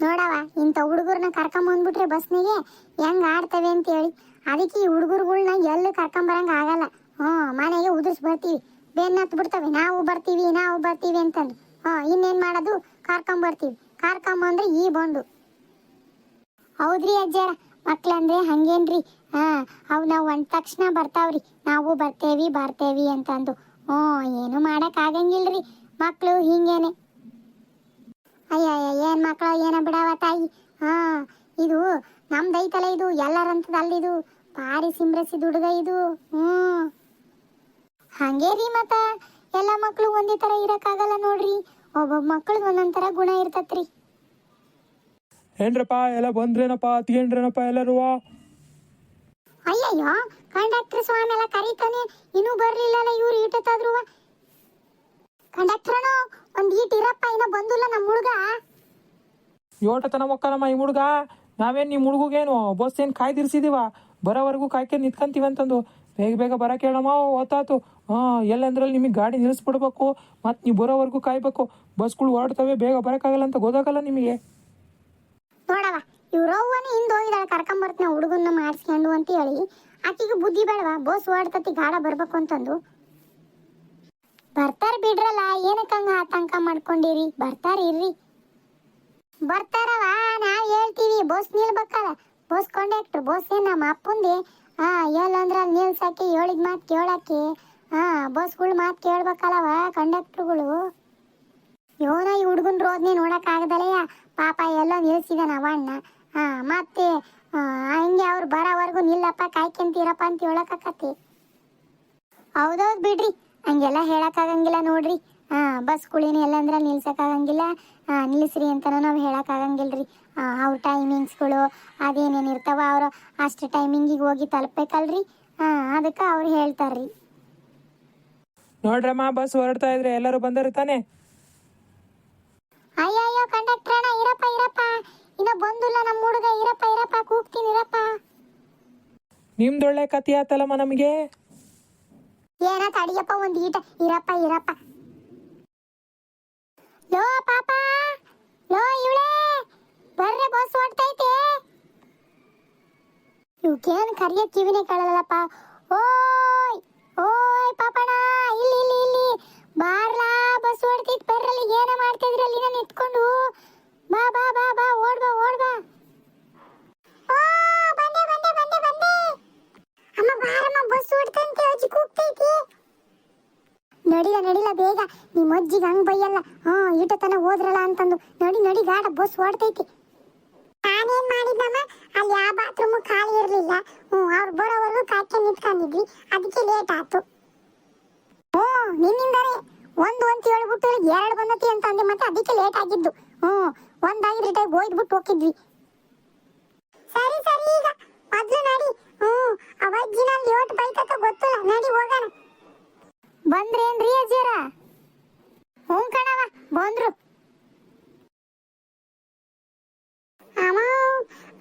ನೋಡವ ಇಂಥ ಹುಡುಗರ್ನ ಕರ್ಕೊಂಬಂದ್ಬಿಟ್ರೆ ಬಸ್ನಿಗೆ ಹೆಂಗ್ ಆಡ್ತವೆ ಅಂತ ಹೇಳಿ ಅದಕ್ಕೆ ಈ ಹುಡುಗರುಗಳ್ನ ಎಲ್ಲೂ ಕರ್ಕೊಂಬರಂಗ ಆಗಲ್ಲ. ಹ್ಞೂ, ಮನೆಗೆ ಉದುರ್ಸ್ ಬರ್ತೀವಿ. ಬೆನ್ನ ಬಿಡ್ತವೆ. ನಾವು ಬರ್ತೀವಿ ನಾವು ಬರ್ತೀವಿ ಅಂತಂದು. ಹ್ಞೂ, ಇನ್ನೇನ್ ಮಾಡೋದು? ಕರ್ಕೊಂಬರ್ತೀವಿ ಕರ್ಕೊಂಬಂದ್ರೆ ಈ ಬಂಡು ಹೌದ್ರಿ ಅಜ್ಜಾರ, ಮಕ್ಳಂದ್ರೆ ಹಂಗೇನ್ರಿ? ಹಾ ಅವ್ ನಾವು ಒಂದ್ ತಕ್ಷಣ ಬರ್ತಾವ್ರಿ. ನಾವು ಬರ್ತೇವಿ ಬರ್ತೇವಿ ಅಂತಂದು. ಹ್ಞೂ, ಏನು ಮಾಡಕ್ ಆಗಂಗಿಲ್ರಿ. ಮಕ್ಳು ಹಿಂಗೇನೆ. ಅಯ್ಯಯ್ಯ ಏನ್ ಮಕ್ಕಳು ಏನ ಬಿಡವ ತಾಯಿ. ಹಾ ಇದು ನಮ್ದೈತಲ್ಲ ಇದು ಎಲ್ಲರಂತದ ಅಲ್ಲಿದು ಭಾರಿ ಸಿಂಬ್ರಸಿದ ಹುಡುಗ ಇದು. ಹ್ಮ್ ಹಂಗೇ ರೀ ಮತ್ತ? ಎಲ್ಲ ಮಕ್ಳು ಒಂದೇ ತರ ಇರಕ್ಕಾಗಲ್ಲ ನೋಡ್ರಿ. ಒಬ್ಬೊಬ್ಬ ಮಕ್ಳಿಗೆ ಒಂದೊಂದ್ ತರ ಗುಣ ಇರ್ತತ್ರಿ. ಏನ್ರಪ್ಪ ಎಲ್ಲ ಬಂದ್ರೇನಪ್ಪ ಅತ್ಗೇನ್ರೇನಪ್ಪ ಎಲ್ಲರೂ? ಅಯ್ಯಯ್ಯೋ ಕಂಡಕ್ಟರ್ ಸ್ವಾಮಿ ಎಲ್ಲ ಕರೀತಾನೆ. ಇನ್ನೂ ಬರ್ಲಿಲ್ಲಲ್ಲ ಇವ್ರು ಈಟತ್ತಾದ್ರು ಕಂಡಕ್ಟರ್ನು ಒಂದ್ ಈಟ್ ಇರಪ್ಪ ಇನ್ನ ಬಂದಿಲ್ಲ ನಮ್ಮ ಹುಡುಗ. ಯೋಟತನ ಮಕ್ಕಳಮ್ಮ ಈ ಹುಡುಗ. ನಾವೇನ್ ನಿಮ್ಮ ಹುಡುಗೇನು ಬಸ್ ಏನು ಕಾಯ್ದಿರಿಸಿದೀವ? ಬರೋವರೆಗೂ ಕಾಯ್ಕೊಂಡು ನಿಂತ್ಕೊಂತೀವಿ ಅಂತಂದು. ಬೇಗ ಬೇಗ ಬರಕ್ಕೆ ಹೇಳಮ್ಮ ಓತಾತು ಹಾ ಎಲ್ಲಂದ್ರಲ್ಲಿ ನಿಮಗೆ ಗಾಡಿ ನಿಲ್ಲಿಸ್ಬಿಡ್ಬೇಕು ಮತ್ತೆ ನೀವು ಬರೋವರೆಗೂ ಕಾಯ್ಬೇಕು. ಬಸ್ಗಳು ಹೊರಡ್ತವೆ ಬೇಗ ಬರೋಕ್ಕಾಗಲ್ಲ ಅಂತ ಗೊತ್ತಾಗಲ್ಲ ನಿಮಗೆ. ನೋಡವ ಇವ್ರವ್ವನೇ ಹಿಂದೆ ಹೋಗಿದಾಳೆ ಕರ್ಕೊಂಬರ್ತೀನಿ ಹುಡುಗನ್ನ ಮಾಡಿಸ್ಕೊಂಡು ಅಂತ ಹೇಳಿ. ಆಕಿಗೆ ಬುದ್ಧಿ ಬೇಡವಾ ಬಸ್ ಓಡ್ತತಿ ಗಾಡ ಬರ್ಬೇಕು ಅಂತಂದು. ಬರ್ತಾರ ಬಿಡ್ರಲ್ಲ, ಏನಕ್ಕೆ ಹಂಗ ಆತಂಕ ಮಾಡ್ಕೊಂಡಿರಿ? ಬರ್ತಾರ ಇರ್ರಿ. ಬರ್ತಾರವ, ನಾವ್ ಹೇಳ್ತೀವಿ, ಬಸ್ ನಿಲ್ಬೇಕಲ್ಲ. ಬಸ್ ಕಂಡಕ್ಟರ್ ಬಸ್ ಏನ್ ನಮ್ಮ ಅಪ್ಪಂದೆ? ಹಾ ಅಲ್ಲಿ ನಿಲ್ಸಕ್ಕೆ ಹೇಳಿದ ಮಾತು ಕೇಳಕ್ಕೆ. ಹಾ ಬಸ್ಗಳು ಮಾತು ಕೇಳ್ಬೇಕಲ್ಲವ ಕಂಡಕ್ಟರ್ಗಳು ಯೋನ ಈ ಹುಡುಗನ್ ರೋದ್ನೆ ನೋಡಕ್ ಆಗದಲ್ಲಯ್ಯ ಪಾಪ ಎಲ್ಲ ನಿಲ್ಸಿದಾನ ಅವಣ್ಣ ಹಾ ಮತ್ತೆ ಹಂಗೆ ಅವ್ರು ಬರೋವರೆಗೂ ನಿಲ್ಲಪ್ಪ, ಕಾಯ್ಕೊಂತೀರಪ್ಪ ಅಂತ ಹೇಳಕ್ಕಾಕತಿ ಹೌದೌದು ಬಿಡ್ರಿ. ಹಂಗೆಲ್ಲ ಹೇಳೋಕ್ಕಾಗಂಗಿಲ್ಲ ನೋಡ್ರಿ. ಹಾ ಬಸ್ಗಳಿನ ಎಲ್ಲ ಅಂದ್ರೆ ನಿಲ್ಸಕ್ಕಾಗಂಗಿಲ್ಲ. ನಿಲ್ಲಿಸ್ರಿ ಅಂತ ನಾವು ಹೇಳಕ್ಕಾಗಂಗಿಲ್ರಿ. ಆ, ಅವ್ರ ಟೈಮಿಂಗ್ಸ್ಗಳು ಅದೇನೇನು ಇರ್ತಾವ ಅವರು ಅಷ್ಟು ಟೈಮಿಂಗಿಗೆ ಹೋಗಿ ತಲುಪಬೇಕಲ್ರಿ. ಹಾ ಅದಕ್ಕೆ ಅವ್ರು ಹೇಳ್ತಾರ್ರಿ. ನೋಡ್ರಮ್ಮ ಬಸ್ ಹೊರಡ್ತಾ ಇದ್ರೆ ಎಲ್ಲರೂ ಬಂದರು ತಾನೆ? ಅಯ್ಯಯ್ಯೋ ಕಂಡಕ್ಟರ್ ಅಣ್ಣ ಇರಪ್ಪ ಇರಪ್ಪ. ಇನ್ನ ಬಂದಿಲ್ಲ ನಮ್ಮ ಹುಡುಗ. ಇರಪ್ಪ ಇರಪ್ಪ ಕೂಗ್ತೀನಿ ಇರಪ್ಪ. ನಿಮ್ದೊಳ್ಳೆ ಕತಿ ಆತಲ್ಲಮ್ಮ ನಮಗೆ? ಏನ ತಡಿಯಪ್ಪ ಒಂದ್ ಈಟ ಇರಪ್ಪ ಇರಪ್ಪ. ಲೋ ಪಾಪ, ಲೋ ಇವಳೆ, ಬರ್ರೆ ಬಸ್ ಹೊಡ್ತೈತೆ. ಇವಕ್ಕೇನ್ ಕರಿಯ ಕಿವಿನೇ ಕೇಳಲ್ಲಪ್ಪ. ಓಯ್ ಓಯ್ ಪಾಪಣ ಇಲ್ಲಿ ಇಲ್ಲಿ ಇಲ್ಲಿ. ಬಾರ್ಲಾ, ಬಸ್ ಹೊಡ್ತೈತ್, ಬರ್ರಲ್ಲಿ ಏನ ಮಾಡ್ತಿದ್ರಲ್ಲಿ ನಾನು ನಿಂತ್ಕೊಂಡು ಬಾ ಬಾ ಬಾ ಓಡ್ ಬಾ ಓ ಬಂದೆ ಬಂದೆ ಬಂದೆ ಬಂದೆ ಅಮ್ಮ ಬಾರಮ್ಮ ಬಸ್ ಹೊಡ್ತಂತೆ ಅಜ್ಜಿ ಕೂಗ್ತೈತಿ ನಡಿಲ ನಡಿಲ ಬೇಗ ನಿಮ್ಮ ಅಜ್ಜಿಗೆ ಹಂಗ್ ಬೈಯಲ್ಲ? ಹಾ ಈಟ ತನ ಹೋದ್ರಲ್ಲ ಅಂತಂದು. ನಡಿ ನಡಿ, ಗಾಡ, ಬಸ್ ಓಡ್ತೈತಿ. ನಾನೇನ್ ಮಾಡಿದ್ದಮ್ಮ ಅಲ್ಲಿ ಆ ಬಾತ್ರೂಮ್ ಖಾಲಿ ಇರ್ಲಿಲ್ಲ. ಹ್ಮ್, ಅವ್ರು ಬರೋವರೆಗೂ ಕಾಯ್ಕೊಂಡು ನಿಂತ್ಕೊಂಡಿದ್ವಿ ಅದಕ್ಕೆ ಲೇಟ್ ಆಯ್ತು. ಹ್ಞೂ ನಿನ್ನಿಂದಾನೆ ಒಂದು ಅಂತ ಹೇಳ್ಬಿಟ್ಟು ಎರಡು ಬಂದತಿ ಅಂತ ಅಂದೆ ಮತ್ತೆ ಅದಕ್ಕೆ ಲೇಟ್ ಆಗಿದ್ದು. ಹ್ಞೂ ಒಂದಾಗಿದ್ರೆ ಹೋಯ್ದ್ಬಿಟ್ಟು ಹೋಗಿದ್ವಿ ಸರಿ ಸರಿ ಈಗ ಮೊದ್ಲು ನಡಿ ಹ್ಞೂ ಅವಜ್ಜಿನ ಲೇಟ್ ಬೈತಕ್ಕ ಗೊತ್ತಿಲ್ಲ ನಡಿ ಹೋಗೋಣ ಬಂದ್ರೇನ್ರಿ ಅಜ್ಜಿಯರ ಹ್ಞೂ ಕಣವ ಬಂದ್ರು ಅಮ್ಮ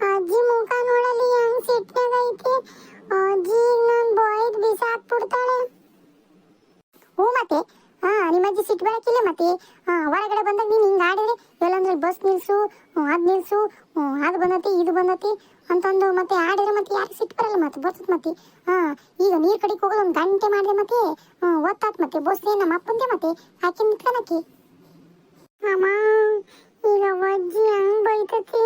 ಅಜ್ಜಿ ಮುಖ ನೋಡಲಿ ಹೆಂಗ್ ಸಿಟ್ನಾಗೈತಿ ಅಜ್ಜಿ ನನ್ ಬಾಯ್ದ್ ಬಿಸಾಕ್ಬಿಡ್ತಾಳೆ ಹ್ಞೂ ಮತ್ತೆ ಹಾ ನಿಮ್ಮ ಅಜ್ಜಿ ಸಿಟ್ಟು ಬರಕಿಲ್ಲ ಮತ್ತೆ ಹಾ ಹೊರಗಡೆ ಬಂದಾಗ ನೀನು ಹಿಂಗೆ ಆಡಿದ್ರೆ ಎಲ್ಲಂದ್ರೆ ಬಸ್ ನಿಲ್ಸು ಹ್ಮ್, ಅದ್ ನಿಲ್ಸು ಹ್ಮ್, ಅದು ಬಂದತಿ ಇದು ಬಂದತಿ ಅಂತಂದು ಮತ್ತೆ ಆಡಿದ್ರೆ ಮತ್ತೆ ಯಾರು ಸಿಟ್ಟು ಬರಲ್ಲ ಮತ್ತೆ ಬರ್ತದ ಮತ್ತೆ ಹಾ ಈಗ ನೀರ್ ಕಡೆಗೆ ಹೋಗೋದು ಒಂದು ಗಂಟೆ ಮಾಡಿದೆ ಮತ್ತೆ ಒತ್ತಾತ್ ಮತ್ತೆ ಬೋಸ್ಲಿ ನಮ್ಮ ಅಪ್ಪಂದೆ ಮತ್ತೆ ಹಾಕಿ ನಿಂತ್ಕೊಳಕ್ಕೆ ಅಮ್ಮ, ಈಗ ಅಜ್ಜಿ ಹಂಗ್ ಬೈತತಿ?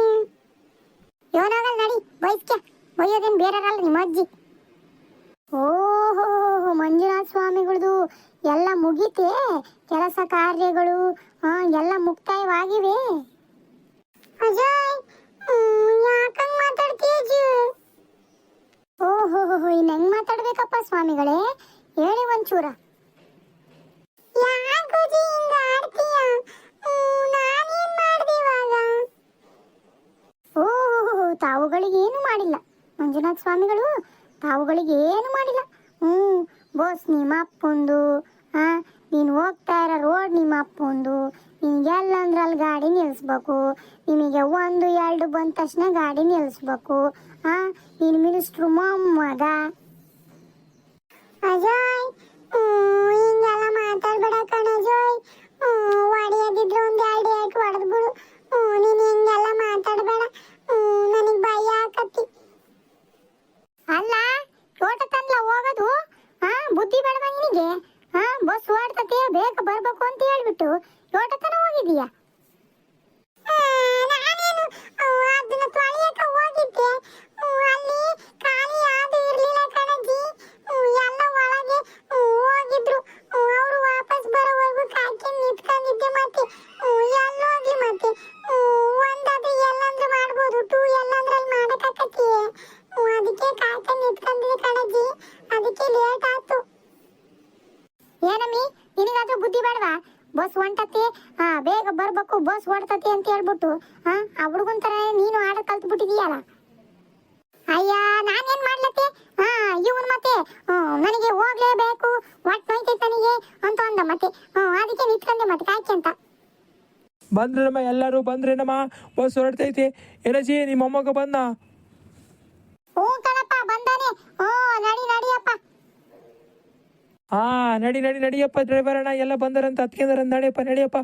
ಯೋನಾಗಲ್ ನಡಿ, ಬೈಸ್ಕೆ. ಬೈಯೋದೇನ್ ಬೇರೆರಲ್ಲ ನಿಮ್ಮ ಅಜ್ಜಿ. ಓಹೋ ಮಂಜುನಾಥ ಸ್ವಾಮಿಗಳದು ಎಲ್ಲ ಮುಗೀತೆ, ಕೆಲಸ ಕಾರ್ಯಗಳು ಎಲ್ಲ ಮುಕ್ತಾಯವಾಗಿವೆ. ಅಜಯ್ ಯಾಕಂಗ್ ಮಾತಾಡ್ತೀಯ ಅಜ್ಜಿ? ಓಹೋ ಇನ್ನು ಹೆಂಗ್ ಮಾತಾಡ್ಬೇಕಪ್ಪ ಸ್ವಾಮಿಗಳೇ? ಹೇಳಿ ಒಂಚೂರ. ತಾವುಗಳಿಗೆ ಏನು ಮಾಡಿಲ್ಲ. ಮಂಜುನಾಥ ಸ್ವಾಮಿಗಳು, ತಾವುಗಳಿಗೆ ಏನು ಮಾಡಿಲ್ಲ. ಹ್ಞೂ ಬೋಸ್, ನಿಮ್ಮ ಅಪ್ಪಂದು ಹಾ ನೀನು ಹೋಗ್ತಾ ಇರೋ ರೋಡ್ ನಿಮ್ಮ ಅಪ್ಪಂದು. ನಿನ್ಗೆಲ್ಲಂದ್ರೆ ಅಲ್ಲಿ ಗಾಡಿ ನಿಲ್ಲಿಸ್ಬೇಕು ನಿಮಗೆ ಒಂದು, ಎರಡು ಬಂದ ತಕ್ಷಣ ಗಾಡಿ ನಿಲ್ಲಿಸ್ಬೇಕು ಆ, ನೀನು ಮಿನಿಸ್ಟ್ರು ಮೊಮ್ಮಗ ಅಜಯ್ ಹಿಂಗೆಲ್ಲ ಮಾತಾಡ್ಬೇಡ ಕಣ ಅಜಯ್ ಹಾ ಆ ಹುಡುಗನ್ ತರ ನೀನು ಆಡ ಕಲ್ತ್ ಬಿಟ್ಟಿದೀಯಲ್ಲ ಅಯ್ಯ ನಾನೇನ್ ಮಾಡ್ಲತ್ತೆ? ಹಾ ಇವನ್ ಮತ್ತೆ ನನಗೆ ಹೋಗ್ಲೇಬೇಕು ಒಟ್ ನೋಯ್ತೈತೆ ನನಗೆ ಅಂತ ಅಂದ ಮತ್ತೆ ಅದಕ್ಕೆ ನಿಂತ್ಕೊಂಡೆ ಮತ್ತೆ ಕಾಯ್ಕೆ ಅಂತ. ಬಂದ್ರಮ್ಮ ಎಲ್ಲರೂ ಬಂದ್ರೇನಮ್ಮ ಬಸ್ ಹೊರಡ್ತೈತೆ. ಏನಜ್ಜಿ ನಿಮ್ಮ ಮೊಮ್ಮಗ ಬಂದ? ಹ್ಞೂ ಕಣಪ್ಪ ಬಂದಾನೆ. ಓ ನಡಿ ನಡಿಯಪ್ಪ. ಹಾ ನಡಿ ನಡಿ ನಡಿಯಪ್ಪ ಡ್ರೈವರ್ ಅಣ್ಣ ಎಲ್ಲ ಬಂದರಂತ ಹತ್ಕೊಂಡಾರ ನಡಿಯಪ್ಪ ನಡಿಯಪ್ಪ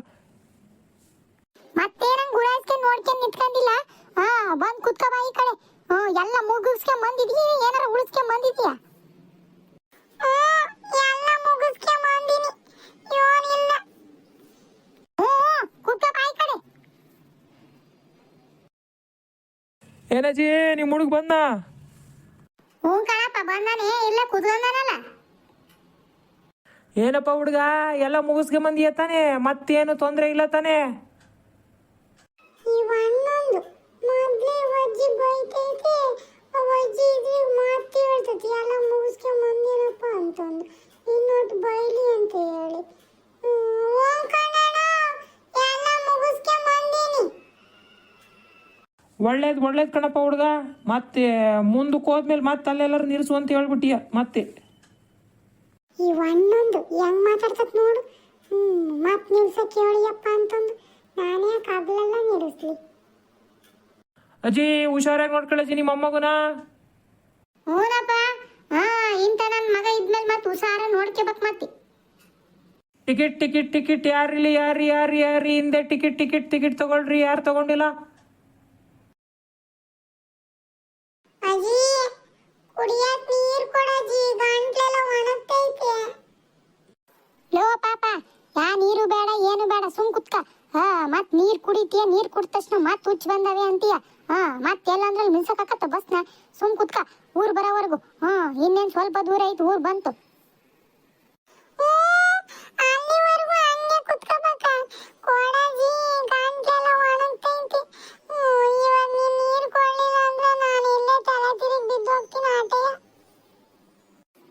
ಮತ್ತೆ ನಂಗೆ ಗುರಾಯಿಸ್ಕೊಂಡು ನೋಡ್ಕೊಂಡು ನಿಂತ್ಕೊಂಡಿಲ್ಲ ಹಾ ಬಂದ್ ಕುತ್ಕ ಬಾ ಹ್ಞೂ ಎಲ್ಲ ಮುಗಿಸ್ಕೊಂಡ್ ಬಂದಿದೀಯ? ಏನಾರ ಉಳಿಸ್ಕೊಂಡ್ ಬಂದಿದೀಯ? ಏನಜ್ಜಿ ನಿಮ್ಮ ಹುಡುಗ ಬಂದ ಹ್ಞೂ ಕಣಪ್ಪ ಬಂದಾನೆ. ಇಲ್ಲ ಕುತ್ಕೊಂಡಾನಲ್ಲ. ಏನಪ್ಪ ಹುಡುಗ ಎಲ್ಲ ಮುಗಿಸ್ಕೊಂಬಂದಿಯ ತಾನೆ? ಮತ್ತೇನು ತೊಂದರೆ ಇಲ್ಲ ತಾನೆ? ಇವಣ್ಣೊಂದು ಮೊದ್ಲೇ ಅಜ್ಜಿ ಬೈತೈತೆ. ಅಜ್ಜಿ ಇದ್ರೆ ಮಾತು ಹೇಳ್ತೈತಿ. ಎಲ್ಲ ಮುಗಿಸ್ಕೊಂಡ್ ಬಂದಿರಪ್ಪ ಅಂತಂದು. ಇನ್ನೊಟ್ಟು ಬೈಲಿ ಅಂತ ಹೇಳಿ. ಒಳ್ಳೇದು ಒಳ್ಳೇದು ಕಣಪ್ಪ ಹುಡುಗ. ಮತ್ತೆ ಮುಂದಕ್ಕೆ ಹೋದ್ಮೇಲೆ ಮತ್ತೆ ಅಲ್ಲೆಲ್ಲರೂ ನಿಲ್ಲಿಸು ಅಂತ ಹೇಳ್ಬಿಟ್ಟಿಯ. ಮತ್ತೆ. ಈ ಒಂದೊಂದು ಹೆಂಗ್ ಮಾತಾಡ್ತತ್ ನೋಡು. ಹ್ಮ್ ಮತ್ ನಿಲ್ಸಕ್ ಹೇಳಿಯಪ್ಪ ಅಂತಂದು. ನಾನೇ ಕಬ್ಲೆಲ್ಲ ನಿಲ್ಲಿಸ್ಲಿ ಅಜ್ಜಿ ಹುಷಾರಾಗಿ ನೋಡ್ಕೊಳ್ಳಿ ನಿಮ್ಮ ಅಮ್ಮಗುನ ಹ್ಞೂನಪ್ಪ ಹಾ ಇಂತ ನನ್ನ ಮಗ ಇದ್ಮೇಲೆ ಮತ್ತೆ ಹುಷಾರ ನೋಡ್ಕೋಬೇಕು ಮತ್ತೆ. ಟಿಕೆಟ್ ಟಿಕೆಟ್ ಟಿಕೆಟ್ ಯಾರಿಲಿ ಯಾರು ಯಾರು ಯಾರು ಹಿಂದೆ ಟಿಕೆಟ್ ಟಿಕೆಟ್ ಟಿಕೆಟ್ ತಗೊಳ್ರಿ ಯಾರು ತಗೊಂಡಿಲ್ಲ? ಲೋ ಪಾಪ ಯಾ ನೀರು ಬೇಡ ಏನು ಬೇಡ ಸುಮ್ ಕುತ್ಕ. ಹಾ ಮತ್ ನೀರ್ ಕುಡಿತೀಯ? ನೀರ್ ಕುಡಿದ ತಕ್ಷಣ ಮತ್ ಹುಚ್ಚ ಬಂದವೆ ಅಂತೀಯ? ಹಾ ಮತ್ ಎಲ್ಲಂದ್ರಲ್ಲಿ ಮಿಲ್ಸಕ್ಕಾಕತ್ತ ಬಸ್ನ ಸುಮ್ ಕುತ್ಕ ಊರ್ ಬರೋವರೆಗೂ. ಹಾ ಇನ್ನೇನ್ ಸ್ವಲ್ಪ ದೂರ ಐತಿ ಊರ್ ಬಂತು.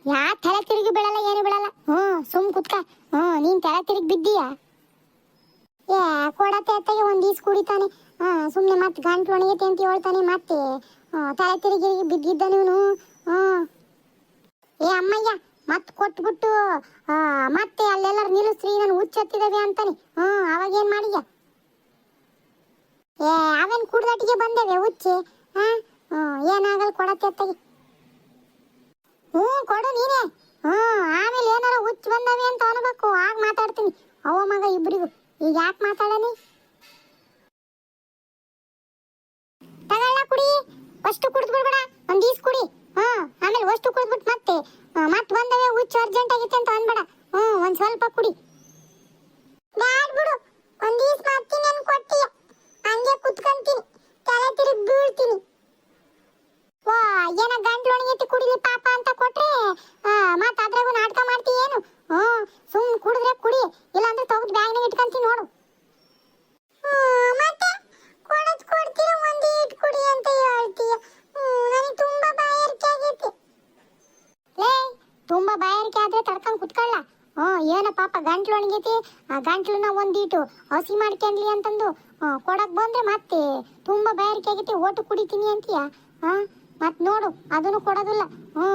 ಯಾ ತಲೆ ತಿರುಗಿ ಬಿಡಲ್ಲ ಏನು ಬಿಡಲ್ಲ ಹ್ಮ್ ಸುಮ್ ಕುತ್ಕ. ಹ್ಮ್ ನೀನ್ ತಲೆ ತಿರುಗಿ ಬಿದ್ದೀಯ? ಏ ಕೊಡತೆ ಅತ್ತಗೆ, ಒಂದ್ ಈಸ್ ಕುಡಿತಾನೆ. ಹಾ ಸುಮ್ನೆ ಮತ್ತೆ ಗಂಟ್ ಒಣಗೈತೆ ಅಂತ ಹೇಳ್ತಾನೆ ಮತ್ತೆ. ತಲೆ ತಿರುಗಿ ಬಿದ್ದಿದ್ದ ನೀನು ಏ ಅಮ್ಮಯ್ಯ ಮತ್ ಕೊಟ್ಬಿಟ್ಟು ಮತ್ತೆ ಅಲ್ಲೆಲ್ಲರೂ ನಿಲ್ಲಿಸ್ರಿ ನಾನು ಹುಚ್ಚತ್ತಿದ್ದಾವೆ ಅಂತಾನೆ. ಹ್ಮ್ ಅವಾಗ ಏನ್ ಮಾಡಿಯ ಏ, ಅವನ್ ಕುಡ್ದಟ್ಟಿಗೆ ಬಂದೇವೆ ಹುಚ್ಚಿ? ಹಾ ಏನಾಗಲ್ಲ ಕೊಡತ್ತೆ ಅತ್ತಗೆ? ಹ್ಞೂ, ಕೊಡು ನೀನೇ. ಹ್ಮ್ ಆಮೇಲೆ ಏನಾರ ಹುಚ್ಚ ಬಂದವೆ ಅಂತ ಅನ್ಬೇಕು. ಆಗ ಮಾತಾಡ್ತೀನಿ. ಅವ ಮಗ ಇಬ್ರಿಗೂ. ಈಗ ಯಾಕೆ ಮಾತಾಡನಿ ತಗೊಳ್ಳ ಕುಡಿ. ಅಷ್ಟು ಕುಡಿದು ಬಿಡ್ಬೇಡ. ಒಂದೀಸ್ ಕುಡಿ ಹ್ಮ್ ಆಮೇಲೆ ಅಷ್ಟು ಕುಡಿದ್ಬಿಟ್ಟು ಮತ್ತೆ ಆ, ಮತ್ ಬಂದವೆ ಹುಚ್ಚ ಅರ್ಜೆಂಟ್ ಆಗಿತ್ತೆ ಅಂತ ಅನ್ಬೇಡ ಹ್ಮ್ ಒಂದ್ ಸ್ವಲ್ಪ ಕುಡಿ ಬ್ಯಾಡ್ ಬಿಡು ಒಂದ್ ಈಸ್ ಮಾಡ್ತೀನಿ ಅನ್ ಕೊಟ್ಟಿಯ ಹಂಗೆ ಕುತ್ಕೊಂತೀನಿ ತಲೆ ತಿರುಗಿ ಬೀಳ್ತೀನಿ ವಾ ಏನ ಗಂಟ್ಲು ಒಣಗೈತಿ ಕುಡಿಲಿ ಪಾಪ ಅಂತ ಕೊಟ್ರೆ ಆ, ಮತ್ ಅದ್ರಾಗೂ ನಾಟಕ ಮಾಡ್ತಿ ಏನು ಹ್ಮ್ ಸುಮ್ ಕುಡಿದ್ರೆ ಕುಡಿ ಇಲ್ಲಾಂದ್ರೆ ತೆಗೆದು ಬ್ಯಾಗ್ನಾಗ ಇಟ್ಕೊಂತೀನಿ ನೋಡು ಮತ್ತೆ ಕೊಡದ್ ಕೊಡ್ತೀರ ಒಂದೇ ಇಟ್ ಕುಡಿ ಅಂತ ಹೇಳ್ತೀಯ ನನಗೆ ತುಂಬಾ ಬಾಯಾರಿಕೆ ಆಗೈತಿ ಲೇ ತುಂಬಾ ಬಾಯಾರಿಕೆ ಆದ್ರೆ ತಡ್ಕೊಂಡು ಕುತ್ಕೊಳ್ಳ. ಹ್ಞೂ, ಏನೋ ಪಾಪ ಗಂಟ್ಲು ಒಣಗೈತಿ. ಆ ಗಂಟ್ಲನ್ನ ಒಂದೀಟು ಹಸಿ ಮಾಡ್ಕೊಂಡ್ಲಿ ಅಂತಂದು ಕೊಡಕ್ ಬಂದ್ರೆ ಮತ್ತೆ ತುಂಬಾ ಬಾಯಾರಿಕೆ ಆಗೈತಿ, ಓಟು ಕುಡಿತೀನಿ ಅಂತೀಯ? ಹಾ ಮತ್ ನೋಡು, ಅದನ್ನು ಕೊಡೋದಿಲ್ಲ. ಹ್ಞೂ,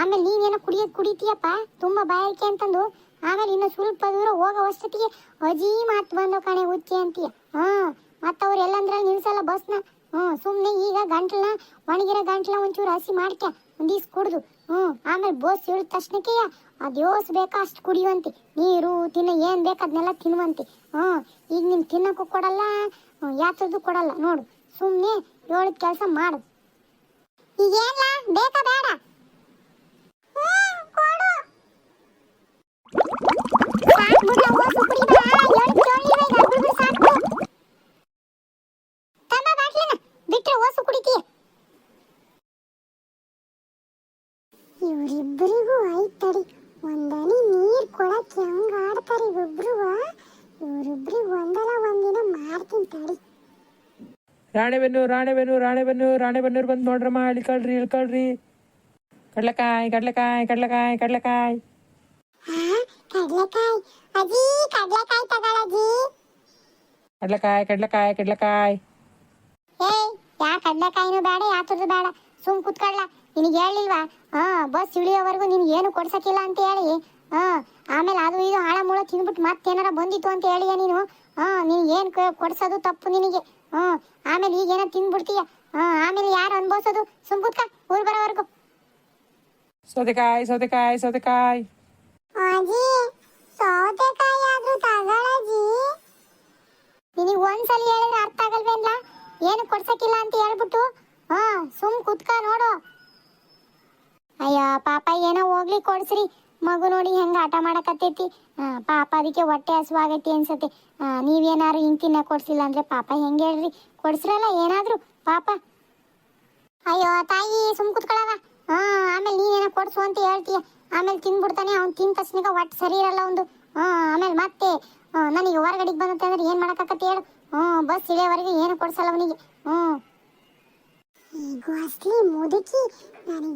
ಆಮೇಲೆ ನೀವೇನೋ ಕುಡಿಯೋದು ಕುಡಿತೀಯಪ್ಪ, ತುಂಬಾ ಬಾಯಾರಿಕೆ ಅಂತಂದು. ಆಮೇಲೆ ಇನ್ನು ಸ್ವಲ್ಪ ದೂರ ಹೋಗೋ ವಸತಿಗೆ ಅಜೀ ಮಾತು ಬಂದು ಕಣೆ ಹುಚ್ಚಿ ಅಂತೀಯ? ಹಾಂ ಮತ್ತೆ ಅವ್ರು ಎಲ್ಲಂದ್ರಲ್ಲಿ ನಿಲ್ಸಲ್ಲ ಬಸ್ನ? ಹ್ಞೂ ಸುಮ್ಮನೆ ಈಗ ಗಂಟ್ಲನ್ನ, ಒಣಗಿರೋ ಗಂಟ್ಲ ಒಂಚೂರು ಹಸಿ ಮಾಡ್ಕೆ ಒಂದೀಸ್ ಕುಡ್ದು. ಹ್ಮ್ ಆಮೇಲೆ ಬೋಸ್ ಹೇಳಿದ ತಕ್ಷಣಕ್ಕೆ ಅದ್ಯೋಸ್ ಬೇಕಾ ಅಷ್ಟು ಕುಡಿಯುವಂತೆ? ನೀರು ತಿನ್ನ ಏನ್ ಅದನ್ನೆಲ್ಲ ತಿನ್ನುವಂತೆ. ಹ್ಮ್ ಈಗ ನಿನ್ ತಿನ್ನಕ್ಕೂ ಕೊಡಲ್ಲ ಯಾತದ್ದು ಕೊಡಲ್ಲ ನೋಡು ಸುಮ್ಮನೆ ಹೇಳಿದ ಕೆಲಸ ಮಾಡು. ಈಗೇನ್ಲ ಬೇಕಾ ಬೇಡ? ಬಿಟ್ರೆ ಓಸು ಬಿಡ್ಲ, ಇವರಿಬ್ಬರಿಗೂ ಐತಡಿ ಒಂದನಿ ನೀರ್ ಕೊಡಕ್ಕೆ ಹೆಂಗ್ ಆಡ್ತಾರೆ ಇವ್ರಿಬ್ರು ಇವರಿಬ್ರಿಗೆ ಒಂದಲ್ಲ ಒಂದಿನ ಮಾಡ್ತೀನಿ ತಡಿ. ರಾಣೆಬೆನ್ನೂರು ರಾಣೆಬೆನ್ನೂರು ರಾಣೆಬೆನ್ನೂರು ರಾಣೆಬೆನ್ನೂರು ಬಂದು ನೋಡ್ರಮ್ಮ ಇಳ್ಕೊಳ್ರಿ ಇಳ್ಕೊಳ್ರಿ ಕಡ್ಲೆಕಾಯಿ ಕಡ್ಲೆಕಾಯಿ ಕಡ್ಲೆಕಾಯಿ ಕಡ್ಲೆಕಾಯಿ. ಹಾ ಕಡ್ಲೆಕಾಯಿ. ಅಜ್ಜಿ ಕಡ್ಲೆಕಾಯಿ ತಗೊಳಜ್ಜಿ ಕಡ್ಲೆಕಾಯಿ ಕಡ್ಲೆಕಾಯಿ ಕಡ್ಲೆಕಾಯಿ. ಯಾ ಕಡ್ಲೆಕಾಯಿನೂ ಬೇಡ ಯಾತರದ್ದು ಬೇಡ. ಸುಮ್ ಕುತ್ಕೊಳ್ಳ. ನಿನಗೆ ಹೇಳಿಲ್ವಾ ಹಾ ಬಸ್ ಇಳಿಯೋವರೆಗೂ ನಿನ್ಗೆ ಏನು ಕೊಡ್ಸಕ್ಕಿಲ್ಲ ಅಂತ ಹೇಳಿ. ಹಾ ಆಮೇಲೆ ಅದು ಇದು ಹಾಳ ಮುಳ ತಿಂದ್ಬಿಟ್ಟು ಮತ್ತೇನಾರ ಬಂದಿತ್ತು ಅಂತ ಹೇಳಿಯ ನೀನು? ಹಾ ನೀನ್ ಏನು ಕೊಡ್ಸೋದು ತಪ್ಪು ನಿನಗೆ? ಹ್ಮ್ ಆಮೇಲೆ ಈಗೇನೋ ತಿಂದ್ಬಿಡ್ತೀಯ ಹಾ ಆಮೇಲೆ ಯಾರು ಅನ್ಭವಿಸೋದು? ಸುಮ್ ಕುತ್ಕ ಊರ್ ಬರೋವರೆಗೂ. ಸೌತೆಕಾಯಿ ಸೌತೆಕಾಯಿ ಸೌತೆಕಾಯಿ. ಅಜ್ಜಿ ಸೌತೆಕಾಯಿ ಆದ್ರೂ ತಗೊಳಜಿ ನಿನಗೆ ಒಂದ್ಸಲ ಹೇಳಿದ್ರೆ ಅರ್ಥ ಆಗಲ್ವೇನ್ಲ? ಏನು ಕೊಡ್ಸಕ್ಕಿಲ್ಲ ಅಂತ ಹೇಳ್ಬಿಟ್ಟು? ಹಾ ಸುಮ್ ಕುತ್ಕ ನೋಡು. ಅಯ್ಯೋ, ಪಾಪ ಏನೋ ಹೋಗ್ಲಿ ಕೊಡ್ಸ್ರಿ. ಮಗು ನೋಡಿ ಹೆಂಗ ಆಟ ಮಾಡಕತ್ತೈತಿ. ಪಾಪ ಅದಕ್ಕೆ ಹೊಟ್ಟೆ ಹಸುವಾಗೈತಿ ಅನ್ಸತ್ತೆ. ನೀವೇನಾದ್ರು ಹಿಂಗ್ ತಿನ್ನ ಕೊಡ್ಸಿಲ್ಲ ಅಂದ್ರೆ ಪಾಪ ಹೆಂಗ್ ಹೇಳ್ರಿ? ಕೊಡ್ಸ್ರಲ್ಲ ಏನಾದ್ರು, ಪಾಪ. ಅಯ್ಯೋ, ತಾಯಿ, ಸುಮ್ ಕುತ್ಕೊಳವ ಹಾ ಆಮೇಲೆ ನೀನೇನೋ ಕೊಡ್ಸು ಅಂತ ಹೇಳ್ತೀಯ. ಆಮೇಲೆ ತಿನ್ಬಿಡ್ತಾನೆ, ಅವ್ನು ತಿಂದ ತಕ್ಷಣ ಒಟ್ಟು ಸರಿ ಇರಲ್ಲ ಒಂದು. ಆಮೇಲೆ ಮತ್ತೆ ನನಗೆ ಹೊರಗಡೆಗೆ ಬಂದತ್ತೆ ಅಂದ್ರೆ ಏನ್ ಮಾಡಕ್ಕಾಕತ್ತೆ ಹೇಳು. ಹ್ಞೂ ಬಸ್ ಇಳಿಯೋವರೆಗೆ ಏನು ಕೊಡ್ಸಲ್ಲ ಅವನಿಗೆ. ಹ್ಞೂ ಈಗ ಅಸಲಿ ಮುದುಕಿ ಏನು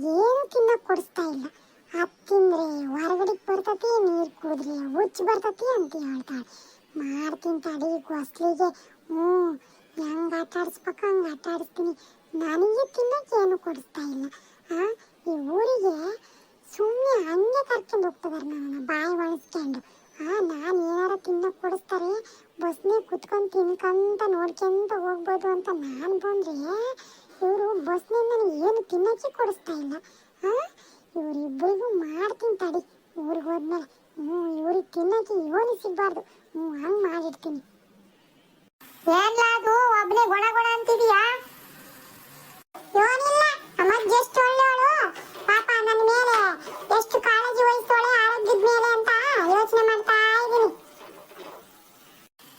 ತಿನ್ನಕ್ಕೆ ಕೊಡಿಸ್ತಾ ಇಲ್ಲ. ಅದ್ ತಿಂದ್ರೆ ಹೊರಗಡೆಗೆ ಬರ್ತತಿ, ನೀರು ಕುಡಿದ್ರೆ ಹುಚ್ಚು ಬರ್ತತಿ ಅಂತ ಹೇಳ್ತಾಳೆ. ಮಾಡ್ತೀನಿ ತಡಿ ಗೊಸ್ಲಿಗೆ ಹ್ಞೂ, ಹೆಂಗೆ ಆಟ ಆಡಿಸ್ಬೇಕು ಹಂಗೆ ಆಟ ಆಡಿಸ್ತೀನಿ. ನನಗೆ ತಿನ್ನಕ್ಕೆ ಏನು ಕೊಡಿಸ್ತಾ ಇಲ್ಲ. ಆ, ಈ ಊರಿಗೆ ಸುಮ್ಮನೆ ಹಂಗೆ ಕರ್ಕೊಂಡು ಹೋಗ್ತಿದಾರೆ ನನ್ನ ಬಾಯಿ ಒಣಸ್ಕೊಂಡು. ಆ ನಾನು ಏನಾರ ತಿನ್ನಕ್ಕೆ ಕೊಡಿಸ್ತಾರೆ ಬಸ್ನೇ ಕುತ್ಕೊಂಡು ತಿನ್ಕಂತ ನೋಡ್ಕೊಂತ ಹೋಗ್ಬೋದು ಅಂತ ನಾನು ಬಂದ್ರೆ ಇವರು ಬಸ್ನಿಂದ ನನಗೆ ಏನು ತಿನ್ನಕ್ಕೆ ಕೊಡಿಸ್ತಾ ಇಲ್ಲ. ಇವರಿಬ್ಬರಿಗೂ ಮಾಡ್ತೀನಿ ತಡಿ. ಊರಿಗೆ ಹೋದ್ಮೇಲೆ. ಹ್ಞೂ, ಇವ್ರಿಗೆ ತಿನ್ನಕ್ಕೆ ಇವನು ಸಿಗಬಾರ್ದು. ಹ್ಞೂ, ಹಂಗೆ ಮಾಡಿರ್ತೀನಿ. ಏನ್ಲ ಅದು? ಒಬ್ಬನೇ ಗೊಣ ಗೊಣ ಅಂತಿದೀಯಾ? ಏನಿಲ್ಲ ಅಮ್ಮ ಎಷ್ಟು ಪಾಪ ನನ್ನ ಮೇಲೆ ಎಷ್ಟು ಕಾಳಜಿ ವಹಿಸೋಳೆ ಆರೋಗ್ಯದ ಅಂತ ಯೋಚನೆ ಮಾಡ್ತಾ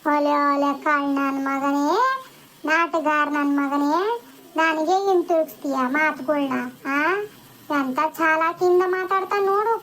ಒಲೆ ಒಲೆ ಕಾಳ್ ನನ್ನ ಮಗನೇ. ನಾಟಗಾರ ನನ್ನ ಮಗನೇ. ನನಗೆ ಹಿಂತಿರುಗಿಸ್ತೀಯ ಮಾತುಗಳನ್ನ ಆ ಎಂತ ಚಾಲಾಕಿಯಿಂದ ಮಾತಾಡ್ತಾ ನೋಡು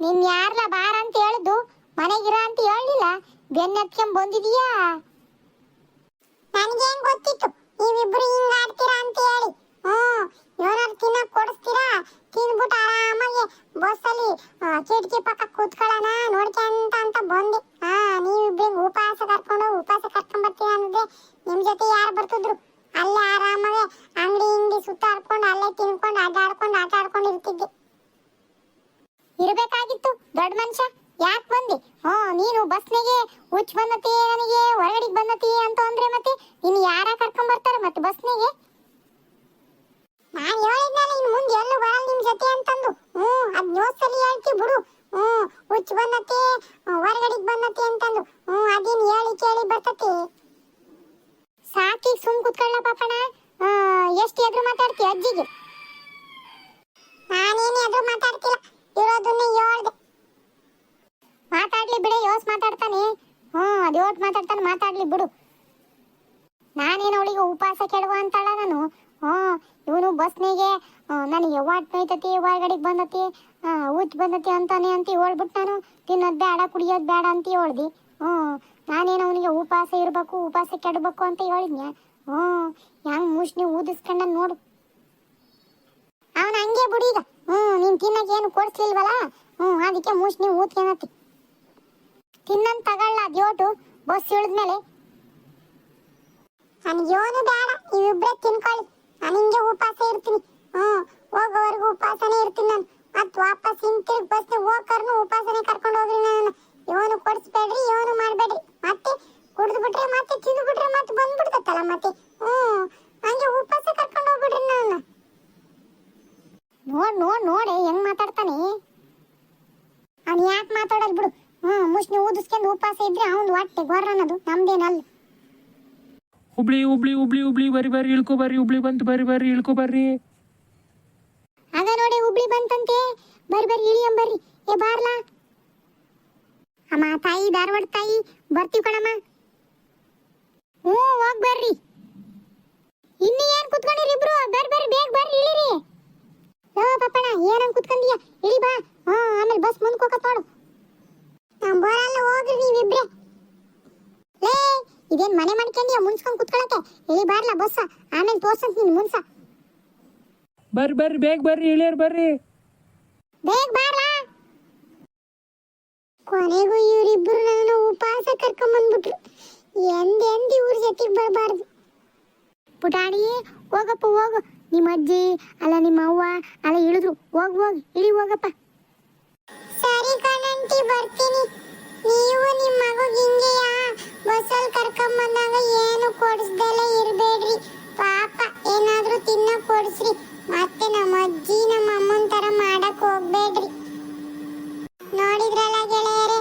ನಿನ್ ಯಾರ್ಲ ಬಾರ ಅಂತ ಹೇಳಿದ್ದು ಮನೆಗಿರ ಅಂತ ಹೇಳಲಿಲ್ಲ? ಬೆನ್ನತ್ಕೊಂಡ್ ಬಂದಿದೀಯಾ? ನನಗೇನ್ ಗೊತ್ತಿತ್ತು? ನೀವಿಬ್ರು ಹಿಂಗ ಆಡ್ತೀರಾ ಅಂತ ಹೇಳಿ. ಹ್ಮ್ ಏನಾರು ತಿನ್ನಕ್ ಕೊಡಿಸ್ತೀರಾ? ತಿನ್ಬಿಟ್ಟು ಆರಾಮಾಗಿ ಬಸ್ಸಲ್ಲಿ ಕಿಟಕಿ ಪಕ್ಕ ಕೂತ್ಕೊಳ್ಳೋಣ ನೋಡ್ಕೊಂತ ಅಂತ ಬಂದೆ. ಹಾ ನೀವಿಬ್ರಿಗೆ ಉಪವಾಸ ಕರ್ಕೊಂಡು ಉಪವಾಸ ಕರ್ಕೊಂಡ್ ಬರ್ತೀರಾ ಅಂದ್ರೆ ನಿಮ್ ಜೊತೆ ಯಾರು ಬರ್ತಿದ್ರು? ಅಲ್ಲೇ ಆರಾಮಾಗಿ ಅಂಗಡಿ ಹಿಂಗಿ ಸುತ್ತಾಡ್ಕೊಂಡು, ಅಲ್ಲೇ ತಿನ್ಕೊಂಡು, ಅಡ್ಡಾಡ್ಕೊಂಡು ಆಟ ಆಡ್ಕೊಂಡು ಇರ್ತಿದ್ದೆ. ಇರ್ಬೇಕಾಗಿತ್ತು ದೊಡ್ಡ ಮನುಷ್ಯ. ಯಾಕೆ ಬಂದಿ? ಹಾ ನೀನು ಬಸ್ನಿಗೆ ಹುಚ್ಚ ಬಂದತಿ ನನಗೆ ಹೊರಗಡೆ ಬಂದತಿ ಅಂತ ಅಂದ್ರೆ ಮತ್ತೆ ಇನ್ನು ಯಾರ ಕರ್ಕೊಂಡ್ ಬರ್ತಾರ ಮತ್ತೆ ಬಸ್ನಾಗೆ ನಾನು ಹೇಳಿದ್ನಲ್ಲ ಇನ್ನು ಮುಂದೆ ಎಲ್ಲೂ ಬರಲ್ಲ ನಿಮ್ ಜೊತೆ ಅಂತಂದು ಹ್ಞೂ ಅದ್ ಸರಿ ಹೇಳ್ತಿ ಬಿಡು ಹ್ಞೂ ಹುಚ್ಚ ಬಂದತಿ ಹೊರಗಡೆಗೆ ಬಂದತಿ ಅಂತಂದು ಹ್ಞೂ ಅದೇನು ಹೇಳಿ ಕೇಳಿ ಬರ್ತತಿ ಸಾಕಿ ಸುಮ್ ಕುತ್ಕೊಳ್ಳ ಪಾಪಣ ಎಷ್ಟು ಎದುರು ಮಾತಾಡ್ತಿ ಅಜ್ಜಿಗೆ ನಾನೇನು ಎದುರು ಮಾತಾಡ್ತಿಲ್ಲ ಇರೋದನ್ನ ಹೇಳ್ದೆ ಮಾತಾಡ್ಲಿ ಬಿಡು ಯೋಸ್ ಮಾತಾಡ್ತಾನೆ ಹ್ಞೂ ಅದು ಯೋಟ್ ಮಾತಾಡ್ತಾನೆ ಮಾತಾಡ್ಲಿ, ಬಿಡು. ನಾನೇನು ಅವಳಿಗೆ ಉಪವಾಸ ಕೆಡುವ ಅಂತಾಳ ನಾನು? ಹ್ಞೂ ಇವನು ಬಸ್ನಿಗೆ ನನಗೆ ಯಾವಾಟ್ ನೋಯ್ತತಿ ಹೊರಗಡೆಗೆ ಬಂದತಿ ಹುಚ್ಚ ಬಂದತಿ ಅಂತಾನೆ ಅಂತ ಹೇಳ್ಬಿಟ್ಟು ನಾನು, ತಿನ್ನೋದು ಬೇಡ ಕುಡಿಯೋದು ಬೇಡ ಅಂತ ಹೇಳ್ದಿ. ಹ್ಞೂ ನಾನೇನು ಅವನಿಗೆ ಉಪವಾಸ ಇರಬೇಕು, ಉಪವಾಸ ಕೆಡಬೇಕು ಅಂತ ಹೇಳಿದ್ನೆ ಹ್ಞೂ ಹೆಂಗ್ ಮುಷ್ಣಿ ಊದಿಸ್ಕೊಂಡ ನೋಡು. ಅವನ ಹಂಗೆ ಬಿಡಿ ಈಗ. ಹ್ಮ್ ನೀನ್ ತಿನ್ನಕ್ಕೆ ಏನು ಕೊಡ್ಸ್ಲಿಲ್ವಲ್ಲ? ಹ್ಮ್ ಅದಕ್ಕೆ ಮುಷ್ಣಿ ಊದ್ಕೊಂಡತಿ ತಿನ್ನಂತ ತಗೊಳ್ಳ, ಅದ್ಯೋಟು. ಬಸ್ ಇಳಿದ್ಮೇಲೆ ನನಗೇನು ಬೇಡ ಇವಿಬ್ರೆ ತಿನ್ಕೊಳ್ಳಿ. ನಾನು ಹಿಂಗೆ ಉಪವಾಸ ಇರ್ತೀನಿ. ಹ್ಮ್ ಹೋಗೋವರೆಗೂ ಉಪವಾಸನೇ ಇರ್ತೀನಿ ನಾನು. ಮತ್ ವಾಪಸ್ ಹಿಂತಿರುಗಿ ಬಸ್ ಹೋಗ್ಕರ್ನು ಉಪಾಸನೆ ಕರ್ಕೊಂಡು ಹೋಗ್ರಿ ನಾನು. ಇವನು ಕೊಡಿಸ್ಬೇಡ್ರಿ ಇವನು ಮಾಡಬೇಡ್ರಿ. ಮತ್ತೆ ಕುಡಿದು ಬಿಟ್ರೆ ಮತ್ತೆ ತಿಂದು ಬಿಟ್ರೆ ಮತ್ತೆ ಬಂದ್ಬಿಡ್ತತ್ತಲ್ಲ ಮತ್ತೆ? ಹ್ಮ್ ಹಂಗೆ ಉಪವಾಸ ಕರ್ಕೊಂಡು ಹೋಗ್ಬಿಡ್ರಿ ನಾನು. ನೋಡ್ ನೋಡ್, ನೋಡಿ, ಹೆಂಗ್ ಮಾತಾಡ್ತಾನೆ? ಅವ್ನು ಯಾಕೆ ಮಾತಾಡೋದು ಬಿಡು. ಹ್ಮ್ ಮುಷ್ಣಿ ಊದಿಸ್ಕೊಂಡು ಉಪವಾಸ ಇದ್ರೆ ಅವ್ನು ಹೊಟ್ಟೆ ಗೊರ್ರ ಅನ್ನೋದು ನಮ್ದೇನಲ್ಲ. ಹುಬ್ಳಿ ಹುಬ್ಳಿ ಹುಬ್ಳಿ ಹುಬ್ಳಿ ಬರ್ರಿ ಬರ್ರಿ ಇಳ್ಕೊ ಬರ್ರಿ ಹುಬ್ಳಿ ಬಂತು ಬರ್ರಿ ಬರ್ರಿ ಇಳ್ಕೊ ಬರ್ರಿ. ಅದ ನೋಡಿ ಹುಬ್ಳಿ ಬಂತಂತೆ. ಬರಿ ಬರ್ರಿ ಇಳಿಯಂ ಬರ್ರಿ. ಏ ಬಾರ್ಲಾ. ಅಮ್ಮ ತಾಯಿ ಧಾರವಾಡ ತಾಯಿ ಬರ್ತೀವಿ ಕಣಮ್ಮ. ಹ್ಞೂ ಹೋಗ್ ಬರ್ರಿ. ಇನ್ನು ಏನ್ ಕುತ್ಕೊಂಡಿರಿ ಇಬ್ರು? ಬರ್ರಿ ಬರ್ರಿ ಬೇಗ ಬರ್ರಿ ಇಳಿರಿ. ಯೋ ಪಪ್ಪಣ ಏನಂಗ್ ಕುತ್ಕೊಂಡೀಯ? ಇಳಿ ಬಾ. ಹಾ ಆಮೇಲೆ ಬಸ್ ಮುಂದಕ್ಕೆ ಹೋಗತ್ ನೋಡು. ನಾವ್ ಬರಲ್ಲ ಹೋಗ್ರಿ ನೀವಿಬ್ರೆ. ಲೇ ಇದೇನ್ ಮನೆ ಮಾಡ್ಕೊಂಡೀಯ ಮುನ್ಸ್ಕೊಂಡ್ ಕುತ್ಕೊಳಕ್ಕೆ? ಇಳಿ ಬಾರ್ಲ ಬಸ್ ಆಮೇಲೆ ತೋರ್ಸಂತ ನೀನ್ ಮುನ್ಸ. ಬರ್ರಿ ಬರ್ರಿ ಬೇಗ ಬರ್ರಿ ಇಳಿಯರ್ ಬರ್ರಿ. ಬೇಗ ಬಾರ್ಲ. ಕೊನೆಗೂ ಇವರಿಬ್ರು ನನ್ನ ಉಪವಾಸ ಕರ್ಕೊಂಬಂದ್ಬಿಟ್ರು. ಎಂದ್ ಎಂದ್ ಇವ್ರ ಜೊತೆಗೆ ಬರಬಾರ್ದು. ಪುಟಾಣಿ ಹೋಗಪ್ಪ ಹೋಗು. ನಿಮ್ಮ ಅಜ್ಜಿ ಅಲ್ಲ ನಿಮ್ಮ ಅವ್ವ ಅಲ್ಲ ಇಳಿದ್ರು. ಹೋಗ್ ಹೋಗ್ ಇಳಿ ಹೋಗಪ್ಪ. ಕಣಂಟಿ ಬರ್ತೀನಿ. ನೀವು ನಿಮ್ಮ ಮಗು ಹಿಂಗೆಯ? ಬಸ್ಸಲ್ಲಿ ಕರ್ಕೊಂಬಂದಾಗ ಏನು ಕೊಡಿಸ್ದಲೇ ಇರಬೇಡ್ರಿ. ಪಾಪ, ಏನಾದರೂ ತಿನ್ನ ಕೊಡಿಸ್ರಿ. ಮತ್ತೆ ನಮ್ಮ ಅಜ್ಜಿ ನಮ್ಮ ಅಮ್ಮನ ತರ ಮಾಡಕ್ ಹೋಗ್ಬೇಡ್ರಿ. ನೋಡಿದ್ರಲ್ಲ ಗೆಳೆಯರೆ?